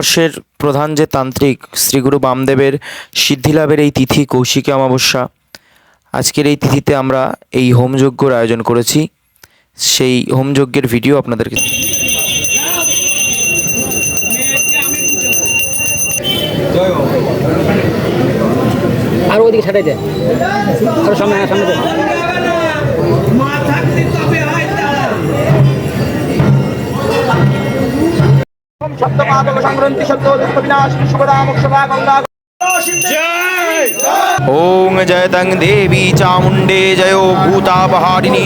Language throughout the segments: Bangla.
ভারতবর্ষের প্রধান যে তান্ত্রিক শ্রীগুরু বামদেবের সিদ্ধিলাভের এই তিথি কৌশিকী অমাবস্যা আজকের এই তিথিতে আমরা এই হোমযজ্ঞর আয়োজন করেছি। সেই হোমযজ্ঞের ভিডিও আপনাদেরকে আরও ওদিকে ছাড়াই দে। আরও সামনে হ্যাঁ সামনে দে। সপ্তমাগম সংগ্রন্থি শব্দ বিনাশ শুভদা মোক্ষদা গঙ্গা। ওং জয়তং দেবী চামুণ্ডে জয়ো ভূতাপহারিণী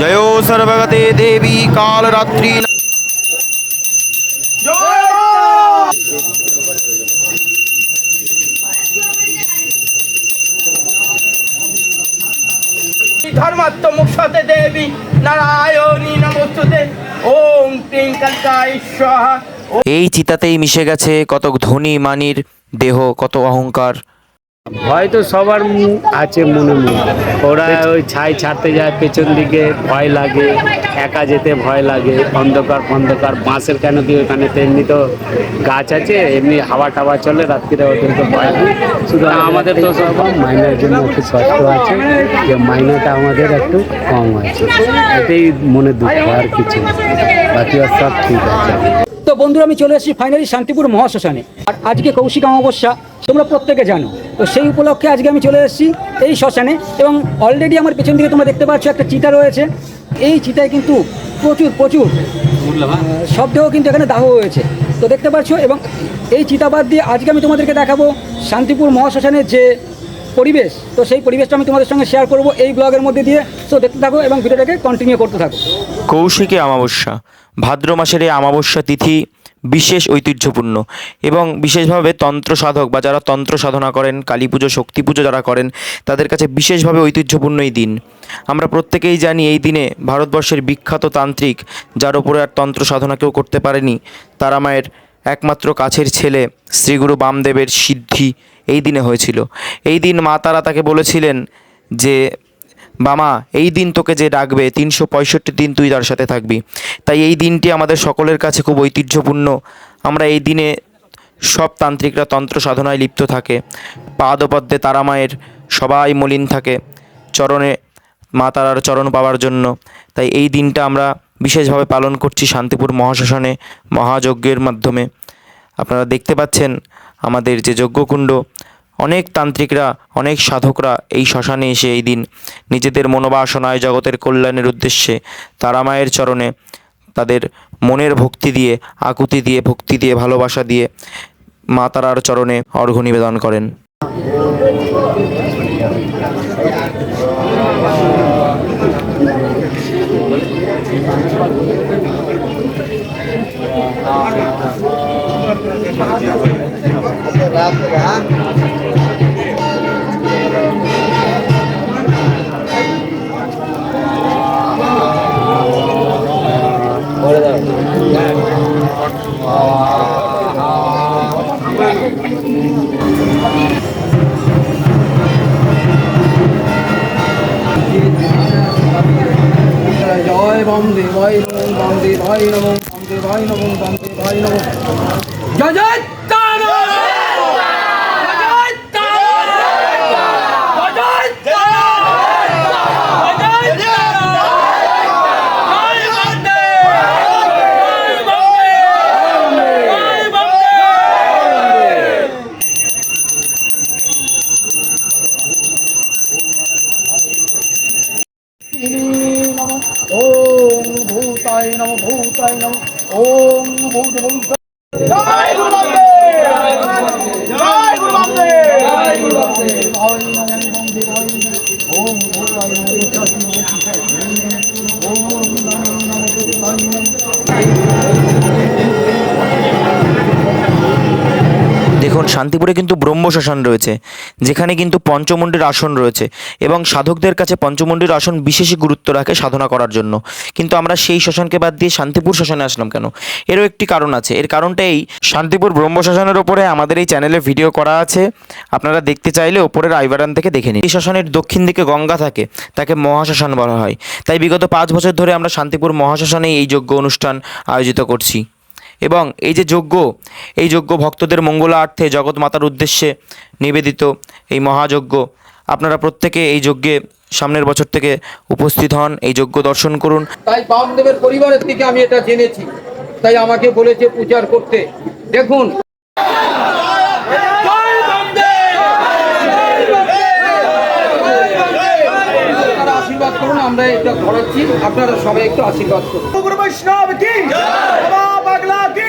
জয়ো সর্বগতে দেবী কালরাত্রি। ধর্মাত্ম মুক্ষতে দেবী নারায়ণী নমস্তুতে। ওম ক্রিং কল্কায় স্বাহা। এই চিতাতেই মিশে গেছে কত ধনী মানির দেহ, কত অহংকার। হয়তো সবার আছে মনে মনে। ওরা ওই ছাই ছাড়তে যায়, পেছন দিকে ভয় লাগে, একা যেতে ভয় লাগে, অন্ধকার ফন্ধকার বাঁশের কেন কি ওখানে তো এমনি তো গাছ আছে, এমনি হাওয়া টাওয়া চলে, রাত্রিরে ওদেরকে ভয় নেই শুধু আমাদের তো সব মাইনার জন্য একটু কষ্ট আছে, যে মাইনাটা আমাদের একটু কম আছে। এটাই মনে দুঃখ, আর কিছু। বাকি আর সব ঠিক আছে। তো বন্ধুরা আমি চলে এসেছি ফাইনালি শান্তিপুর মহাশ্মশানে। আর আজকে কৌশিক অমাবস্যা তোমরা প্রত্যেকে জানো। তো সেই উপলক্ষে আজকে আমি চলে এসেছি এই শ্মশানে এবং অলরেডি আমার পেছন দিকে তোমরা দেখতে পাচ্ছ একটা চিতা রয়েছে। এই চিতায় কিন্তু প্রচুর প্রচুর আহ, শবদেহ কিন্তু এখানে দাহ হয়েছে। তো দেখতে পাচ্ছ এবং এই চিতাবাদ দিয়ে আজকে আমি তোমাদেরকে দেখাবো শান্তিপুর মহাশ্মশানের যে পরিবেশ, তো সেই পরিবেশটা আমি তোমাদের সঙ্গে শেয়ার করব এই ব্লগের মধ্যে দিয়ে। তো দেখতে থাকো এবং ভিডিওটাকে কন্টিনিউ করতে থাকো। কৌশিকী অমাবস্যা, ভাদ্র মাসের এই অমাবস্যা তিথি বিশেষ ঐতিহ্যপূর্ণ এবং বিশেষভাবে তন্ত্র সাধক বা যারা তন্ত্র সাধনা করেন, কালী পুজো, শক্তি পুজো যারা করেন, তাদের কাছে বিশেষভাবে ঐতিহ্যপূর্ণ এই দিন। আমরা প্রত্যেকেই জানি এই দিনে ভারতবর্ষের বিখ্যাত তান্ত্রিক, যার ওপরে আর তন্ত্র সাধনা কেউ করতে পারেনি, তারা মায়ের একমাত্র কাছের ছেলে শ্রীগুরু বামদেবের সিদ্ধি এই দিনে হয়েছিল। এই দিন মা তারা তাকে বলেছিলেন যে, বামা, এই দিন তোকে যে ডাকবে, তিনশো পঁয়ষট্টি দিন তুই তার সাথে থাকবি। তাই এই দিনটি আমাদের সকলের কাছে খুব ঐতিহ্যপূর্ণ। আমরা এই দিনে সব তান্ত্রিকরা তন্ত্র সাধনায় লিপ্ত থাকে। পাদপদ্মে তারা মায়ের সবাই মলিন থাকে। চরণে মা তারার চরণ পাওয়ার জন্য। তাই এই দিনটা আমরা বিশেষভাবে পালন করছি শান্তিপুর মহাশ্মশানে মহাযজ্ঞের মাধ্যমে। আপনারা দেখতে পাচ্ছেন আমাদের যে যজ্ঞকুণ্ড, অনেক তান্ত্রিকরা, অনেক সাধকরা এই শ্মশানে এসে এই দিন নিজেদের মনোবাসনায় জগতের কল্যাণের উদ্দেশ্যে তারামায়ের চরণে তাদের মনের ভক্তি দিয়ে, আকুতি দিয়ে, ভক্তি দিয়ে, ভালোবাসা দিয়ে মা তারার চরণে অর্ঘ্য নিবেদন করেন। জয় শান্তিপুরে কিন্তু ব্রহ্ম শ্মশান রয়েছে, যেখানে কিন্তু পঞ্চমুণ্ডির আসন রয়েছে এবং সাধকদের কাছে পঞ্চমুণ্ডির আসন বিশেষই গুরুত্ব রাখে সাধনা করার জন্য। কিন্তু আমরা সেই শ্মশানকে বাদ দিয়ে শান্তিপুর শ্মশানে আসলাম কেন? এরও একটি কারণ আছে। এর কারণটা এই, শান্তিপুর ব্রহ্ম শ্মশানের ওপরে আমাদের এই চ্যানেলে ভিডিও করা আছে। আপনারা দেখতে চাইলে ওপরের আইবারান থেকে দেখে নিন। এই শ্মশানের দক্ষিণ দিকে গঙ্গা থাকে, তাকে মহাশ্মশান বলা হয়। তাই বিগত পাঁচ বছর ধরে আমরা শান্তিপুর মহাশ্মশানে এই যোগ্য অনুষ্ঠান আয়োজিত করছি। এবং এই যে যজ্ঞ এই যজ্ঞ ভক্তদের মঙ্গলার্থে জগৎ মাতার উদ্দেশ্যে নিবেদিত এই মহাযজ্ঞ। আপনারা প্রত্যেকে এই যজ্ঞে সামনের বছর থেকে উপস্থিত হন এই যজ্ঞ দর্শন করুন। তাই বামদেবের পরিবারের থেকে আমি এটা জেনেছি। তাই আমাকে বলেছে পূজার করতে। দেখুন। আমরা এটা করাচ্ছি। আপনারা সবাই একটু আশীর্বাদ করুন। বৈষ্ণব কি?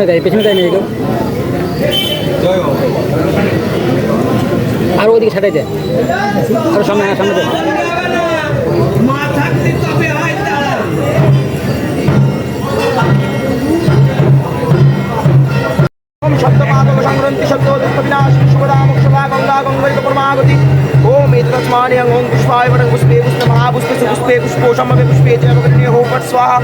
সামনে দেয় পেছনে দেয় নিয়ে আরও ওদিকে সাথে যায় আরও সামনে হ্যাঁ সামনে দেয় শব্দ মাধব দুঃখ, বিনাশ গঙ্গা পরমাগতি। मेतरस्मानि अङ्गोङ्कुष्वाय वरङ्गुष्पे पुष्पमहापुष्पे सुपुष्पे पुष्पोषमपि पुष्पे च भगन्योगोपट् स्वाहा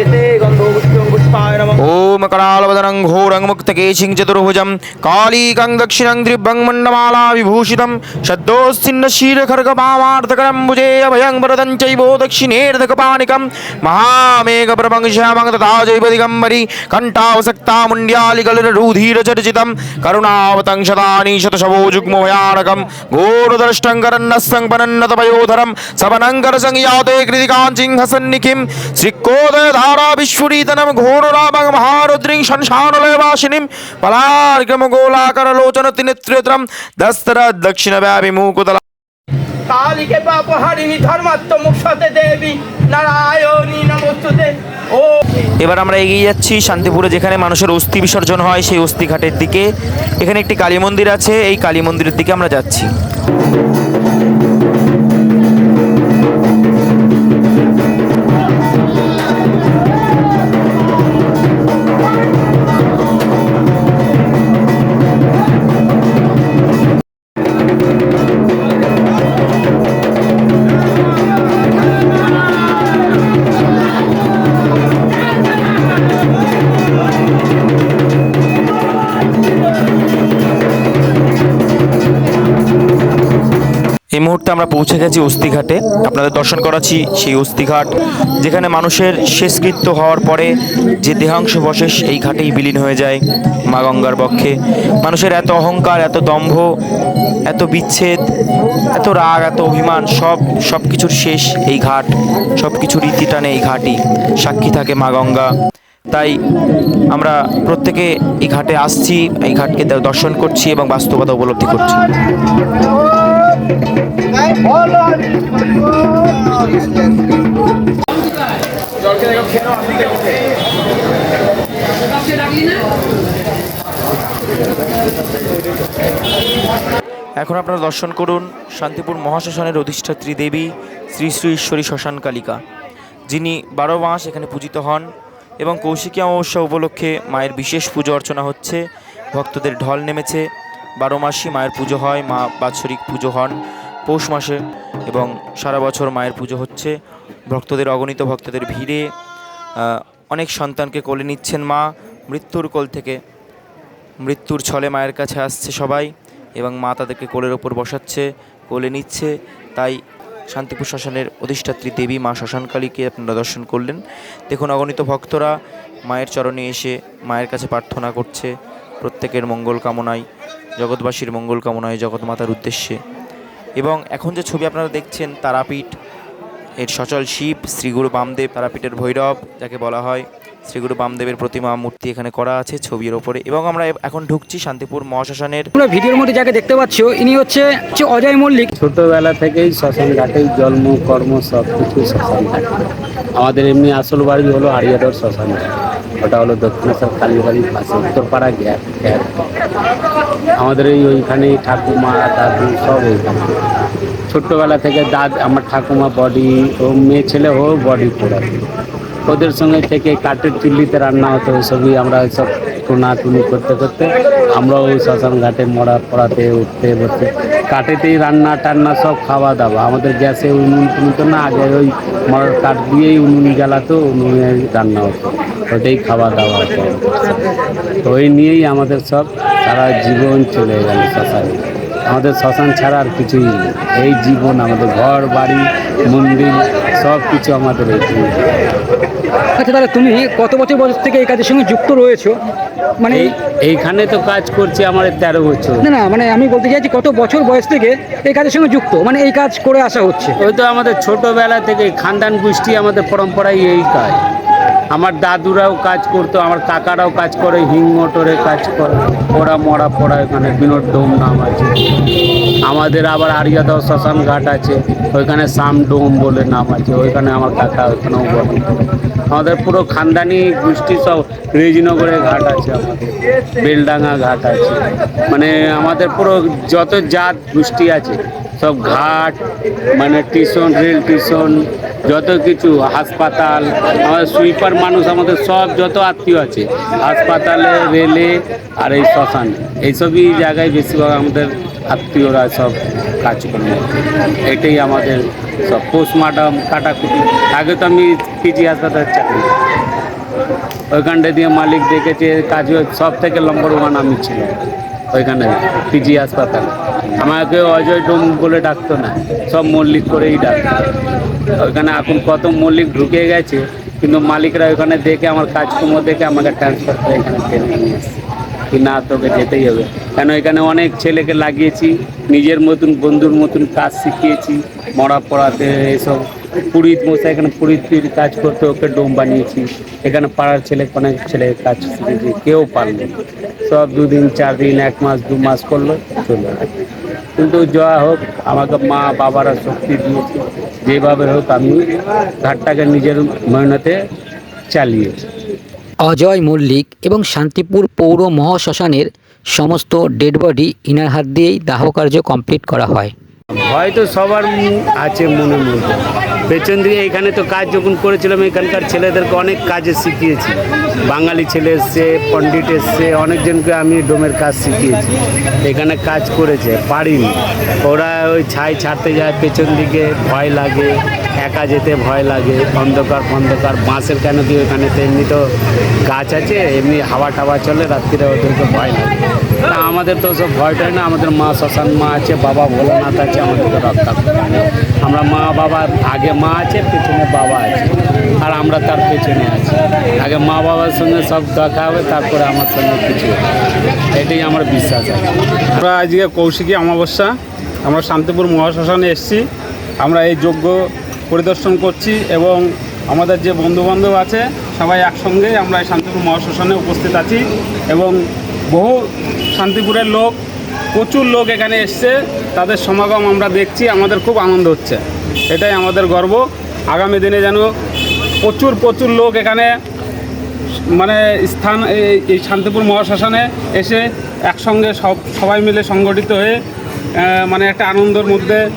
एते गन्धोपुष्प्यङ्गुष्पाय नमः ॐ करालवदनं घोरङ्मुक्तकेशिं चतुर्भुजं कालीकं दक्षिणं द्रिभङ्गमण्डमाला विभूषितं शब्दोस्थिन्नशीरखर्गमामार्धकरं भुजे अभयं वरदं चैवो दक्षिणेर्धकपाणिकं महामेघप्रभङ्गश्यामं तथा जैवदिगम्बरि कण्ठावसक्ता मुण्ड्यालिकलरूधीरचर्चितं करुणावतं शतानीशतशवो जुग्मभयानकं घोरदर्ष्टङ्ग శ్రీకరన్నస్సం వనన్నతపయోధరం సవనంగరసం యాదే కృతికాన్ సింహసన్నిఖిం శ్రీకోదయ ధారా విశ్వరీతనం ఘోరరామం మహారుద్రిం శంశానులయవాసినిం పలార్గమ గోళాకరలోచన తినేత్రం దస్తర దక్షిణ ধর্মাত্ম মুক্ষতে দেবী নারায়ণী নমস্তুতে ও এবার আমরা এগিয়ে যাচ্ছি শান্তিপুরে যেখানে মানুষের অস্থি বিসর্জন হয় সেই অস্থি ঘাটের দিকে। এখানে একটি কালী মন্দির আছে এই কালী মন্দিরের দিকে আমরা যাচ্ছি। মুহূর্তে আমরা পৌঁছে গেছি অস্থিঘাটে। আপনাদের দর্শন করাচ্ছি সেই অস্থিঘাট, যেখানে মানুষের শেষকৃত্য হওয়ার পরে যে দেহাংশ বশেষ, এই ঘাটেই বিলীন হয়ে যায় মা গঙ্গার পক্ষে মানুষের এত অহংকার, এত দম্ভ, এত বিচ্ছেদ, এত রাগ, এত অভিমান, সব সব কিছুর শেষ এই ঘাট সব কিছুর রীতি টানে এই ঘাটই। সাক্ষী থাকে মা গঙ্গা। তাই আমরা প্রত্যেকে এই ঘাটে আসছি, এই ঘাটকে দর্শন করছি এবং বাস্তবতা উপলব্ধি করছি। এখন আপনারা দর্শন করুন শান্তিপুর মহাশ্মশানের অধিষ্ঠাত্রী দেবী শ্রী শ্রী ঈশ্বরী শ্মশান কালিকা। যিনি বারো মাস এখানে পূজিত হন এবং কৌশিকী অমাবস্যা উপলক্ষে মায়ের বিশেষ পুজো অর্চনা হচ্ছে, ভক্তদের ঢল নেমেছে। বারো মাসই মায়ের পুজো হয়, মা বাৎসরিক পুজো হন পৌষ মাসে এবং সারা বছর মায়ের পুজো হচ্ছে। ভক্তদের, অগণিত ভক্তদের ভিড়ে অনেক সন্তানকে কোলে নিচ্ছেন মা। মৃত্যুর কোল থেকে মৃত্যুর ছলে মায়ের কাছে আসছে সবাই এবং মা তাদেরকে কোলের ওপর বসাচ্ছে, কোলে নিচ্ছে। তাই শান্তিপুর শ্মশানের অধিষ্ঠাত্রী দেবী মা শ্মশানকালীকে আপনারা দর্শন করলেন। দেখুন অগণিত ভক্তরা মায়ের চরণে এসে মায়ের কাছে প্রার্থনা করছে। প্রত্যেকের মঙ্গল কামনায় জগৎবাসীর মঙ্গল কামনায় জগৎমাতার উদ্দেশ্যে। এবং এখন যে ছবি আপনারা দেখছেন তারাপীঠ এর সচল শিব শ্রীগুরু বামদেব তারাপীঠের ভৈরব যাকে বলা হয় শ্রীগুরু বামদেবের প্রতিমা মূর্তি এখানে করা আছে ছবির ওপরে। এবং আমরা এখন ঢুকছি শান্তিপুর মহাশ্মশানের। তোমরা ভিডিওর মধ্যে যাকে দেখতে পাচ্ছ ইনি হচ্ছে হচ্ছে অজয় মল্লিক। ছোটবেলা থেকেই শ্মশান ঘাটেই জন্ম কর্ম সব কিছু শ্মশান ঘাট আমাদের এমনি আসল বাড়ি হলো আড়িয়াদর শ্মশান ঘাট ওটা হলো দক্ষিণেশ্বর কালীবাড়ির পাশে উত্তরপাড়া গ্যাপ গ্যাপ আমাদের এই ওইখানেই ঠাকুমা, দাদু সব ওইখানে ছোট্টবেলা থেকে দাদ, আমার ঠাকুমা বডি ও মেয়ে ছেলে, ও বডি পোড়াতো ওদের সঙ্গে থেকে কাঠের চুল্লিতে রান্না হতো ওইসবই আমরা সব টোনাটুনি করতে করতে আমরাও ওই শ্মশান ঘাটে মরা পড়াতে, উঠতে, বসতে। কাঠেতেই রান্না টান্না সব খাওয়া দাওয়া। আমাদের গ্যাসে উনুন টুনুন তো না, আগে ওই মরার কাঠ দিয়েই উনুন জ্বালাতো, উনুনে রান্না হতো। ওটাই খাওয়া দাওয়া তো ওই নিয়েই আমাদের সব সারা জীবন চলে গেল শ্মশানে। আমাদের শ্মশান ছাড়া আর কিছুই নেই। এই জীবন আমাদের ঘর বাড়ি মন্দির সব কিছু আমাদের এই আচ্ছা তাহলে তুমি কত বছর বয়স থেকে এই কাজের সঙ্গে যুক্ত রয়েছো? মানে এইখানে তো কাজ করছি আমার তেরো বছর। না না মানে আমি বলতে চাইছি কত বছর বয়স থেকে এই কাজের সঙ্গে যুক্ত? মানে এই কাজ করে আসা হচ্ছে। ওই তো আমাদের ছোটবেলা থেকে খানদান গোষ্ঠী আমাদের পরম্পরায় এই কাজ। আমার দাদুরাও কাজ করতো, আমার কাকারাও কাজ করে, হিং মোটরে কাজ করে। ওরা মরা পড়া এখানে, বিনোদ ডোম নাম আছে। আমাদের আবার আরিয়াদাও শ্মশান ঘাট আছে, ওইখানে সাম ডোম বলে নাম আছে, ওইখানে আমার কাকা ওইখানেও বলে আমাদের পুরো খানদানি গোষ্ঠী সব রেজিনগরে ঘাট আছে আমাদের, বেলডাঙ্গা ঘাট আছে। মানে আমাদের পুরো যত জাত গোষ্ঠী আছে, সব ঘাট মানে টিউশন, রেল টিউশন যত কিছু, হাসপাতাল আমাদের সুইপার মানুষ আমাদের সব যত আত্মীয় আছে, হাসপাতালে, রেলে আর এই শ্মশানে, এইসবই জায়গায় বেশিরভাগ আমাদের আত্মীয়রা সব কাজ করে। এটাই আমাদের সব পোস্টমার্টম কাটাকুটি। আগে তো আমি পিজি হাসপাতালে চাকরি ওইখানটা দিয়ে মালিক দেখেছে, কাজ সব থেকে নম্বর ওয়ান আমি ছিলাম। ওইখানে পিজি হাসপাতাল। আমাকে অজয় ডোম বলে ডাকতো না, সব মল্লিক করেই ডাকতো ওইখানে এখন কত মল্লিক ঢুকে গেছে, কিন্তু মালিকরা ওইখানে দেখে, আমার কাজকর্ম দেখে আমাকে ট্রান্সফার করে এখানে টেনে নিয়ে কি না তোকে যেতেই হবে। কেন এখানে অনেক ছেলেকে লাগিয়েছি, নিজের মতন, বন্ধুর মতন কাজ শিখিয়েছি, মরা পড়াতে এসব। পুরীত মশাই এখানে পুরীতির কাজ করতে ওকে ডোম বানিয়েছি। এখানে পাড়ার ছেলে অনেক ছেলে কাজ শিখেছি কেউ পারল সব দুদিন চার দিন এক মাস দু মাস করল চলে কিন্তু যা হোক আমাকে মা বাবারা শক্তি দিয়েছে। যেভাবে হোক আমি ঘাটটাকে নিজের মেহনতে চালিয়েছি অজয় মল্লিক এবং শান্তিপুর পৌর মহাশ্মশানের সমস্ত ডেড বডি ইনার হাত দিয়েই দাহ কার্য কমপ্লিট করা হয়। হয়তো সবার আছে মনে মধ্যে। পেছন এখানে তো কাজ যখন করেছিলাম, এখানকার ছেলেদেরকে অনেক কাজে শিখিয়েছি। বাঙালি ছেলে এসছে, পণ্ডিত এসছে, অনেকজনকে আমি ডোমের কাজ শিখিয়েছি। এখানে কাজ করেছে, পারিনি। ওরা ওই ছাই ছাড়তে যায়, পেছন দিকে ভয় লাগে, একা যেতে ভয় লাগে, অন্ধকার ফন্ধকার, বাঁশের কেন দিয়ে ওখানে তো এমনি তো গাছ আছে, এমনি হাওয়া টাওয়া চলে, রাত্রিরে ওদেরকে ভয় লাগে। আমাদের তো সব ভয়টাই না, আমাদের মা শ্মশান মা আছে, বাবা ভোলানাথ আছে আমাদেরকে রক্ষা আমরা মা বাবা, আগে মা আছে, পেছনে বাবা আছে, আর আমরা তার পেছনে আছি। আগে মা বাবার সঙ্গে সব দেখা হবে, তারপরে আমার সঙ্গে কিছু এটাই আমার বিশ্বাস আছে। আমরা আজকে কৌশিকী অমাবস্যা, আমরা শান্তিপুর মহাশ্মশানে এসেছি। আমরা এই যজ্ঞ পরিদর্শন করছি এবং আমাদের যে বন্ধুবান্ধব আছে, সবাই একসঙ্গে আমরা শান্তিপুর মহাশ্মশানে উপস্থিত আছি এবং বহু শান্তিপুরের লোক প্রচুর লোক এখানে এসছে তাদের সমাগম আমরা দেখছি আমাদের খুব আনন্দ হচ্ছে। এটাই আমাদের গর্ব। আগামী দিনে যেন প্রচুর প্রচুর লোক এখানে মানে স্থান এই- এই শান্তিপুর মহাশ্মশানে এসে একসঙ্গে সব সবাই মিলে সংগঠিত হয়ে মানে একটা আনন্দের মধ্যে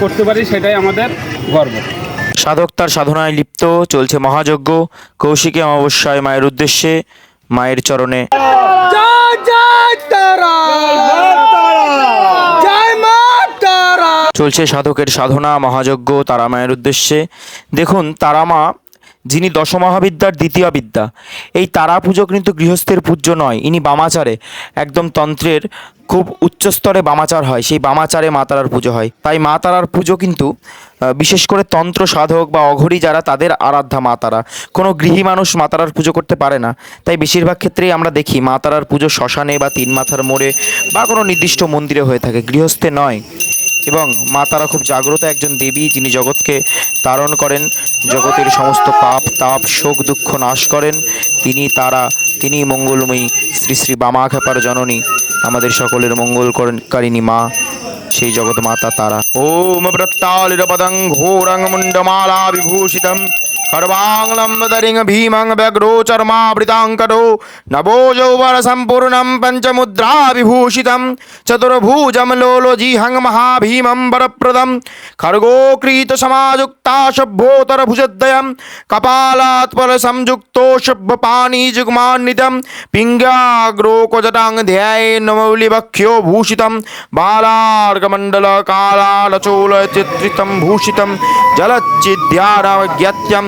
করতে পারি সেটাই আমাদের গর্ব। সাধক তার সাধনায় লিপ্ত চলছে মহাযজ্ঞ। কৌশিকী অমাবস্যায় মায়ের উদ্দেশ্যে মায়ের চরণে। চলছে সাধকের সাধনা মহাযজ্ঞ তারা মায়ের উদ্দেশ্যে। দেখুন তারা মা যিনি দশমহাবিদ্যার দ্বিতীয় বিদ্যা। এই তারা পুজো কিন্তু গৃহস্থের পূজ্য নয়, ইনি বামাচারে, একদম তন্ত্রের খুব উচ্চস্তরে বামাচার হয়, সেই বামাচারে মা তারার পুজো হয়। তাই মা তারার পুজো কিন্তু বিশেষ করে তন্ত্র সাধক বা অঘরী যারা, তাদের আরাধ্যা মা তারা। কোনো গৃহী মানুষ মা তারার পুজো করতে পারে না। তাই বেশিরভাগ ক্ষেত্রেই আমরা দেখি মা তারার পুজো শ্মশানে বা তিন মাথার মোড়ে বা কোনো নির্দিষ্ট মন্দিরে হয়ে থাকে। গৃহস্থে নয়। এবং মা তারা খুব জাগ্রত একজন দেবী যিনি জগৎকে তারণ করেন। জগতের সমস্ত পাপ, তাপ, শোক, দুঃখ নাশ করেন। তিনি তারা, তিনি মঙ্গলময়ী শ্রী শ্রী বামা খেপার জননী। আমাদের সকলের মঙ্গল করেনকারিণী মা, সেই জগৎ মাতা তারা। ওম প্রত্যালিরপদং ঘোরং মুন্ডমালা বিভূষিতম सर्वाङ्लम्बदरिङ् भीमं व्यग्रोचर्मावृताङ्कटो नभो यौवन सम्पूर्णं पञ्चमुद्राविभूषितं चतुर्भुजं लोलोजिहं महाभीमं वरप्रदं खड्गोक्रीतसमायुक्ता सभ्योतरभुजद्वयं कपालात् परसंयुक्तो शुभपाणिजुग्मान्वितं पिङ्गाग्रोकजटां ध्याये नमौलिवक्ष्यो भूषितं बालार्कमण्डलकालालचोलचित्रितं भूषितं जलच्चिद्यारज्ञत्यं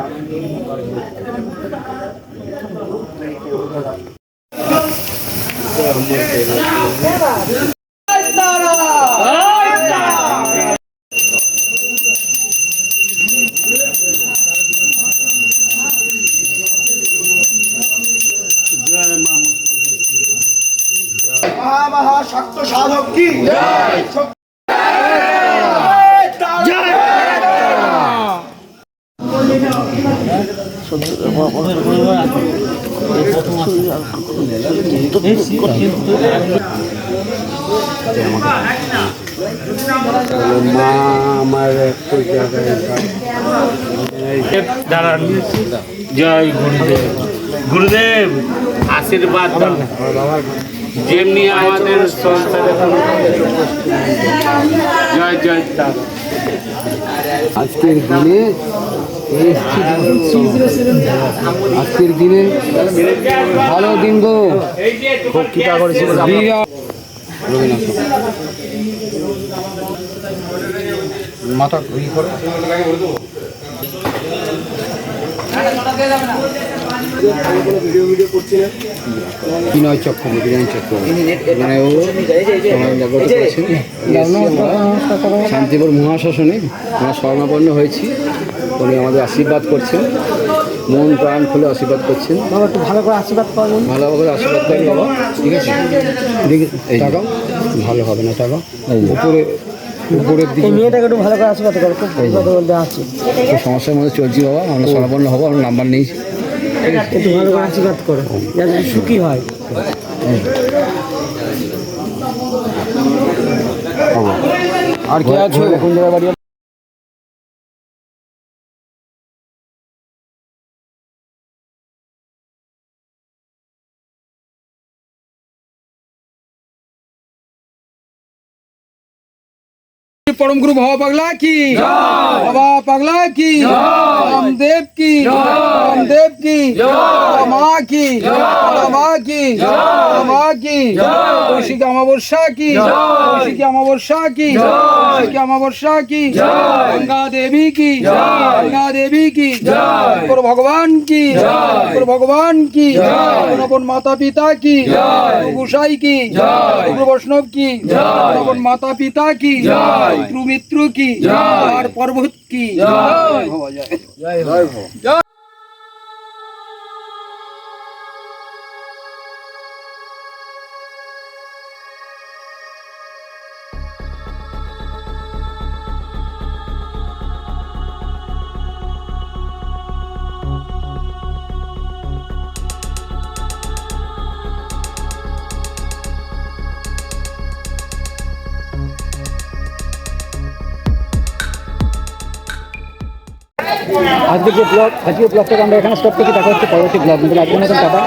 মা মহা মহা শক্ত সাধক কি মা আমার দাঁড়ান। জয় গুরুদেব। গুরুদেব আশীর্বাদ যেমনি আমাদের সংসারে। জয় জয়। আজকের দিনে আজকের দিনে ভালো দিন গো। খুব করেছিল। মাথা ই করো বিনয় চক্রবর্তী বিনয় চক্রবর্তী। মানে শান্তিপুর মহাশাসনে আমরা স্বর্ণাপন্ন হয়েছি। উনি আমাদের আশীর্বাদ করছেন। মন প্রাণ খুলে আশীর্বাদ করছেন। বাবা একটু ভালো করে আশীর্বাদ করবেন ভালো করে আশীর্বাদ করেন বাবা। ঠিক আছে? দেখি টাকা ভালো হবে না টাকা উপরে উপরের দিকে। মেয়েটাকে একটু ভালো করে আশীর্বাদ করো খুব বলতে আসছি। সমস্যার মধ্যে চলছি বাবা। আমরা স্বর্ণাপন্ন হব আমরা নাম্বার নিয়েছি। একটু ভালো করে আশীর্বাদ করো যাতে সুখী হয়। আর কে আছো? কোন জায়গায় বাড়ি परम गुरु भाव पगला की बाबा पगला की रामदेव की रामदेव की माँ की माँ की माँ की खुशी की अमावस्या की खुशी की अमावस्या की खुशी की अमावस्या की गंगा देवी की गंगा देवी की गुरु भगवान की गुरु भगवान की अपन माता पिता की गोसाई की गुरु वैष्णव की अपन माता पिता की শত্রু মিত্র কি পর্বত কি? জয়। জয় জয় আজকে যে ব্লগ আজকে ব্লগটাকে আমরা এখানে স্টপ করছি, দেখা হচ্ছে পরবর্তী ব্লগ কিন্তু আজকের মতন টাটা।